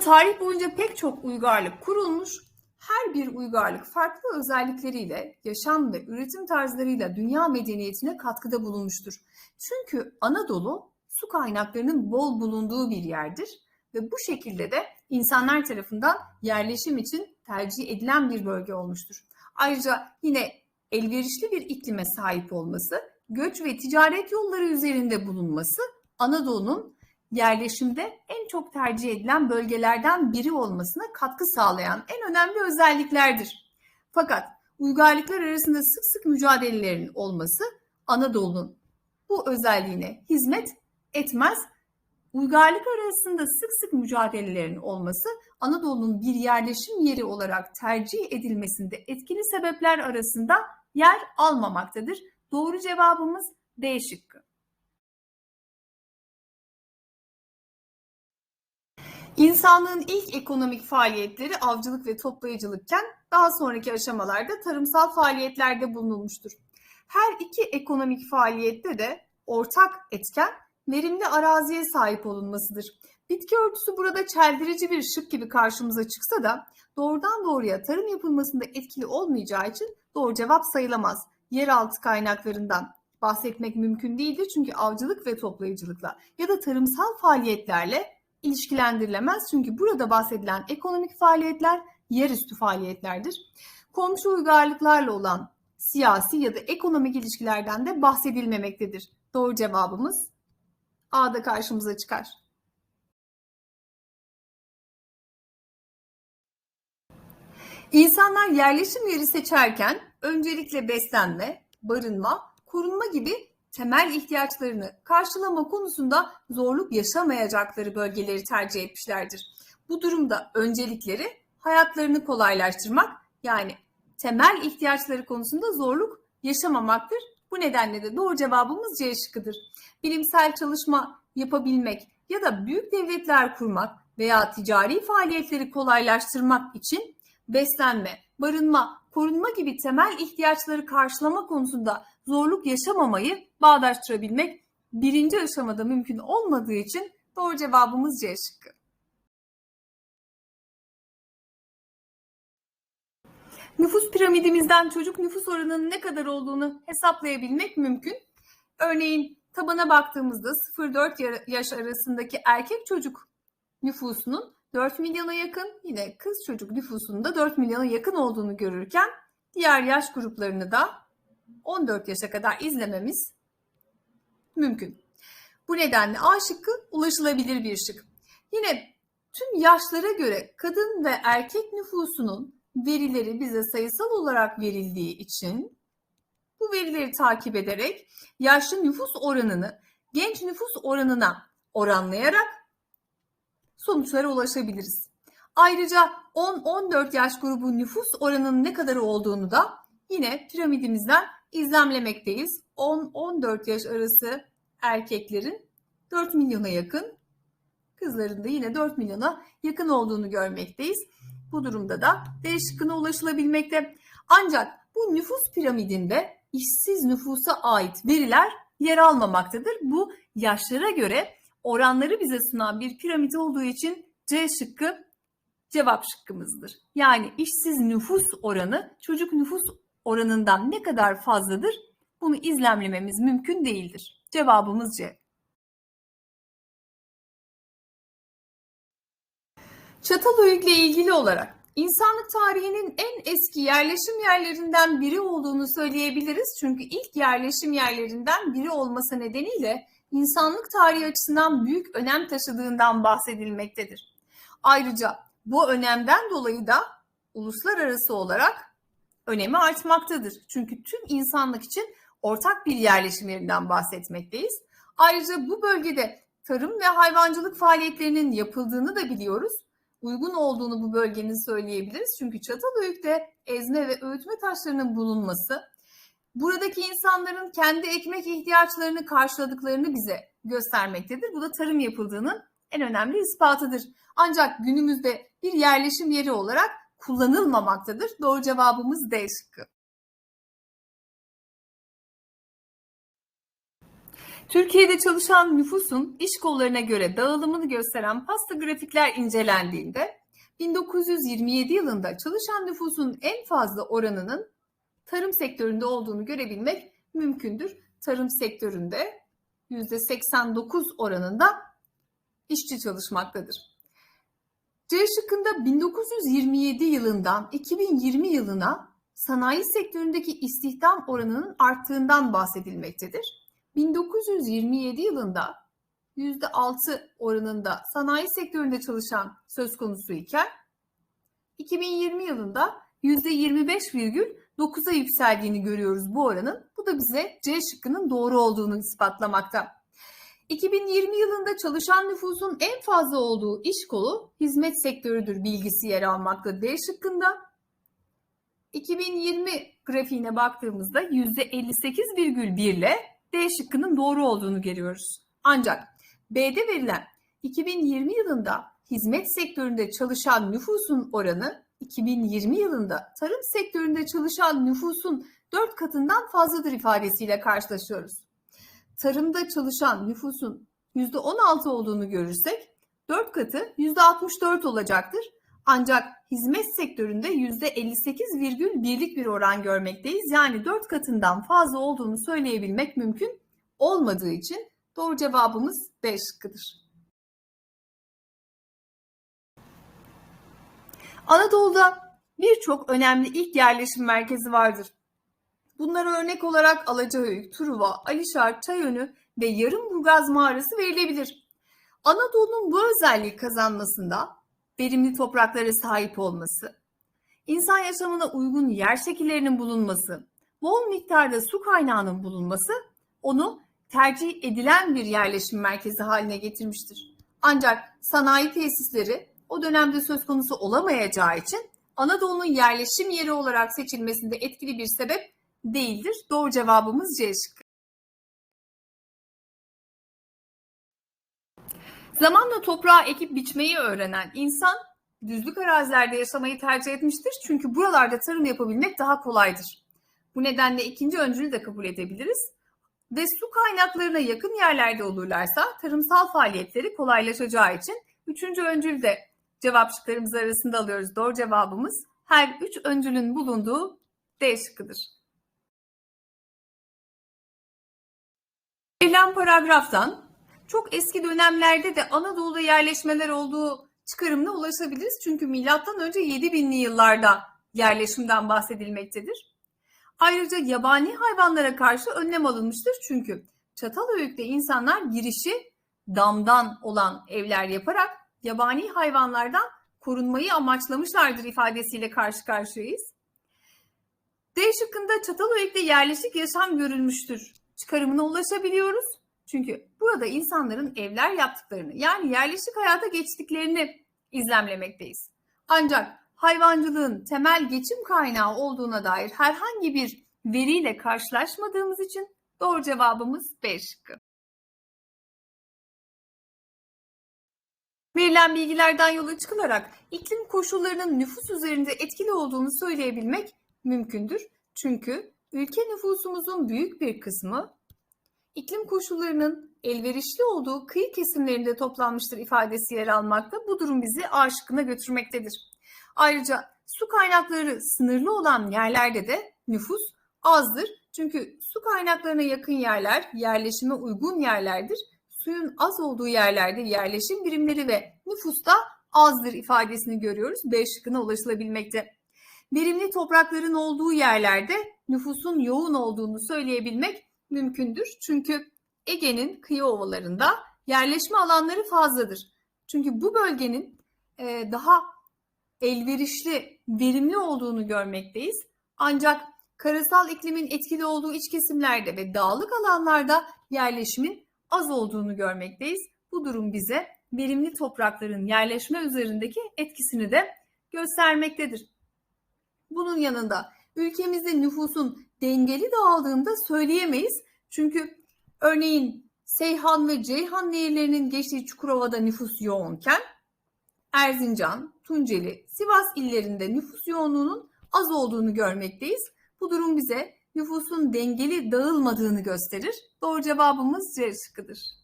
Tarih boyunca pek çok uygarlık kurulmuş. Her bir uygarlık farklı özellikleriyle, yaşam ve üretim tarzlarıyla dünya medeniyetine katkıda bulunmuştur. Çünkü Anadolu su kaynaklarının bol bulunduğu bir yerdir ve bu şekilde de insanlar tarafından yerleşim için tercih edilen bir bölge olmuştur. Ayrıca yine elverişli bir iklime sahip olması, göç ve ticaret yolları üzerinde bulunması Anadolu'nun yerleşimde en çok tercih edilen bölgelerden biri olmasına katkı sağlayan en önemli özelliklerdir. Fakat uygarlıklar arasında sık sık mücadelelerin olması Anadolu'nun bu özelliğine hizmet etmez. Uygarlık arasında sık sık mücadelelerin olması Anadolu'nun bir yerleşim yeri olarak tercih edilmesinde etkili sebepler arasında yer almamaktadır. Doğru cevabımız D şıkkı. İnsanlığın ilk ekonomik faaliyetleri avcılık ve toplayıcılıkken daha sonraki aşamalarda tarımsal faaliyetlerde bulunulmuştur. Her iki ekonomik faaliyette de ortak etken verimli araziye sahip olunmasıdır. Bitki örtüsü burada çeldirici bir şık gibi karşımıza çıksa da doğrudan doğruya tarım yapılmasında etkili olmayacağı için doğru cevap sayılamaz. Yeraltı kaynaklarından bahsetmek mümkün değildir çünkü avcılık ve toplayıcılıkla ya da tarımsal faaliyetlerle ilişkilendirilemez. Çünkü burada bahsedilen ekonomik faaliyetler yerüstü faaliyetlerdir. Komşu uygarlıklarla olan siyasi ya da ekonomik ilişkilerden de bahsedilmemektedir. Doğru cevabımız A'da karşımıza çıkar. İnsanlar yerleşim yeri seçerken öncelikle beslenme, barınma, korunma gibi temel ihtiyaçlarını karşılama konusunda zorluk yaşamayacakları bölgeleri tercih etmişlerdir. Bu durumda öncelikleri hayatlarını kolaylaştırmak yani temel ihtiyaçları konusunda zorluk yaşamamaktır. Bu nedenle de doğru cevabımız C şıkkıdır. Bilimsel çalışma yapabilmek ya da büyük devletler kurmak veya ticari faaliyetleri kolaylaştırmak için beslenme, barınma, korunma gibi temel ihtiyaçları karşılama konusunda zorluk yaşamamayı bağdaştırabilmek birinci aşamada mümkün olmadığı için doğru cevabımız C şıkkı. Nüfus piramidimizden çocuk nüfus oranının ne kadar olduğunu hesaplayabilmek mümkün. Örneğin tabana baktığımızda 0-4 yaş arasındaki erkek çocuk nüfusunun 4 milyona yakın, yine kız çocuk nüfusunun da 4 milyona yakın olduğunu görürken diğer yaş gruplarını da 14 yaşa kadar izlememiz mümkün. Bu nedenle A şıkkı ulaşılabilir bir şık. Yine tüm yaşlara göre kadın ve erkek nüfusunun verileri bize sayısal olarak verildiği için bu verileri takip ederek yaşlı nüfus oranını genç nüfus oranına oranlayarak sonuçlara ulaşabiliriz. Ayrıca 10-14 yaş grubu nüfus oranının ne kadar olduğunu da yine piramidimizden izlemlemekteyiz. 10-14 yaş arası erkeklerin 4 milyona yakın, kızların da yine 4 milyona yakın olduğunu görmekteyiz. Bu durumda da D şıkkına ulaşılabilmekte. Ancak bu nüfus piramidinde işsiz nüfusa ait veriler yer almamaktadır. Bu yaşlara göre oranları bize sunan bir piramit olduğu için C şıkkı cevap şıkkımızdır. Yani işsiz nüfus oranı çocuk nüfus oranından ne kadar fazladır? Bunu izlemlememiz mümkün değildir. Cevabımız C. Çatalhöyük ile ilgili olarak insanlık tarihinin en eski yerleşim yerlerinden biri olduğunu söyleyebiliriz. Çünkü ilk yerleşim yerlerinden biri olması nedeniyle insanlık tarihi açısından büyük önem taşıdığından bahsedilmektedir. Ayrıca bu önemden dolayı da uluslararası olarak önemi artmaktadır. Çünkü tüm insanlık için ortak bir yerleşim yerinden bahsetmekteyiz. Ayrıca bu bölgede tarım ve hayvancılık faaliyetlerinin yapıldığını da biliyoruz. Uygun olduğunu bu bölgenin söyleyebiliriz. Çünkü Çatalhöyük'te ezme ve öğütme taşlarının bulunması, buradaki insanların kendi ekmek ihtiyaçlarını karşıladıklarını bize göstermektedir. Bu da tarım yapıldığının en önemli ispatıdır. Ancak günümüzde bir yerleşim yeri olarak kullanılmamaktadır. Doğru cevabımız D şıkkı. Türkiye'de çalışan nüfusun iş kollarına göre dağılımını gösteren pasta grafikler incelendiğinde 1927 yılında çalışan nüfusun en fazla oranının tarım sektöründe olduğunu görebilmek mümkündür. Tarım sektöründe %89 oranında işçi çalışmaktadır. C şıkkında 1927 yılından 2020 yılına sanayi sektöründeki istihdam oranının arttığından bahsedilmektedir. 1927 yılında %6 oranında sanayi sektöründe çalışan söz konusu iken 2020 yılında %25,9'a yükseldiğini görüyoruz bu oranın. Bu da bize C şıkkının doğru olduğunu ispatlamakta. 2020 yılında çalışan nüfusun en fazla olduğu iş kolu hizmet sektörüdür bilgisi yer almakta D şıkkında. 2020 grafiğine baktığımızda %58,1 ile D şıkkının doğru olduğunu görüyoruz. Ancak B'de verilen 2020 yılında hizmet sektöründe çalışan nüfusun oranı 2020 yılında tarım sektöründe çalışan nüfusun 4 katından fazladır ifadesiyle karşılaşıyoruz. Tarımda çalışan nüfusun %16 olduğunu görürsek 4 katı %64 olacaktır. Ancak hizmet sektöründe %58,1'lik bir oran görmekteyiz. Yani 4 katından fazla olduğunu söyleyebilmek mümkün olmadığı için doğru cevabımız B şıkkıdır. Anadolu'da birçok önemli ilk yerleşim merkezi vardır. Bunlara örnek olarak Alacahöyük, Truva, Alişar, Çayönü ve Yarımburgaz mağarası verilebilir. Anadolu'nun bu özelliği kazanmasında verimli topraklara sahip olması, insan yaşamına uygun yer şekillerinin bulunması, bol miktarda su kaynağının bulunması onu tercih edilen bir yerleşim merkezi haline getirmiştir. Ancak sanayi tesisleri o dönemde söz konusu olamayacağı için Anadolu'nun yerleşim yeri olarak seçilmesinde etkili bir sebep değildir. Doğru cevabımız C şıkkı. Zamanla toprağa ekip biçmeyi öğrenen insan düzlük arazilerde yaşamayı tercih etmiştir. Çünkü buralarda tarım yapabilmek daha kolaydır. Bu nedenle ikinci öncülü de kabul edebiliriz. Ve su kaynaklarına yakın yerlerde olurlarsa tarımsal faaliyetleri kolaylaşacağı için üçüncü öncül de cevap şıklarımız arasında alıyoruz. Doğru cevabımız her üç öncülün bulunduğu D şıkkıdır. Verilen paragraftan çok eski dönemlerde de Anadolu'da yerleşmeler olduğu çıkarımına ulaşabiliriz. Çünkü milattan önce 7000'li yıllarda yerleşimden bahsedilmektedir. Ayrıca yabani hayvanlara karşı önlem alınmıştır. Çünkü Çatalhöyük'te insanlar girişi damdan olan evler yaparak yabani hayvanlardan korunmayı amaçlamışlardır ifadesiyle karşı karşıyayız. D şıkkında Çatalhöyük'te yerleşik yaşam görülmüştür çıkarımına ulaşabiliyoruz. Çünkü burada insanların evler yaptıklarını yani yerleşik hayata geçtiklerini izlemlemekteyiz. Ancak hayvancılığın temel geçim kaynağı olduğuna dair herhangi bir veriyle karşılaşmadığımız için doğru cevabımız B şıkkı. Verilen bilgilerden yola çıkılarak iklim koşullarının nüfus üzerinde etkili olduğunu söyleyebilmek mümkündür. Çünkü ülke nüfusumuzun büyük bir kısmı iklim koşullarının elverişli olduğu kıyı kesimlerinde toplanmıştır ifadesi yer almakta. Bu durum bizi A şıkkına götürmektedir. Ayrıca su kaynakları sınırlı olan yerlerde de nüfus azdır. Çünkü su kaynaklarına yakın yerler yerleşime uygun yerlerdir. Suyun az olduğu yerlerde yerleşim birimleri ve nüfus da azdır ifadesini görüyoruz. B şıkkına ulaşılabilmekte. Verimli toprakların olduğu yerlerde nüfusun yoğun olduğunu söyleyebilmek mümkündür. Çünkü Ege'nin kıyı ovalarında yerleşme alanları fazladır. Çünkü bu bölgenin e, daha elverişli, verimli olduğunu görmekteyiz. Ancak karasal iklimin etkili olduğu iç kesimlerde ve dağlık alanlarda yerleşimin az olduğunu görmekteyiz. Bu durum bize verimli toprakların yerleşme üzerindeki etkisini de göstermektedir. Bunun yanında ülkemizde nüfusun dengeli dağıldığını da söyleyemeyiz. Çünkü örneğin Seyhan ve Ceyhan nehirlerinin geçtiği Çukurova'da nüfus yoğunken Erzincan, Tunceli, Sivas illerinde nüfus yoğunluğunun az olduğunu görmekteyiz. Bu durum bize nüfusun dengeli dağılmadığını gösterir. Doğru cevabımız C şıkkıdır.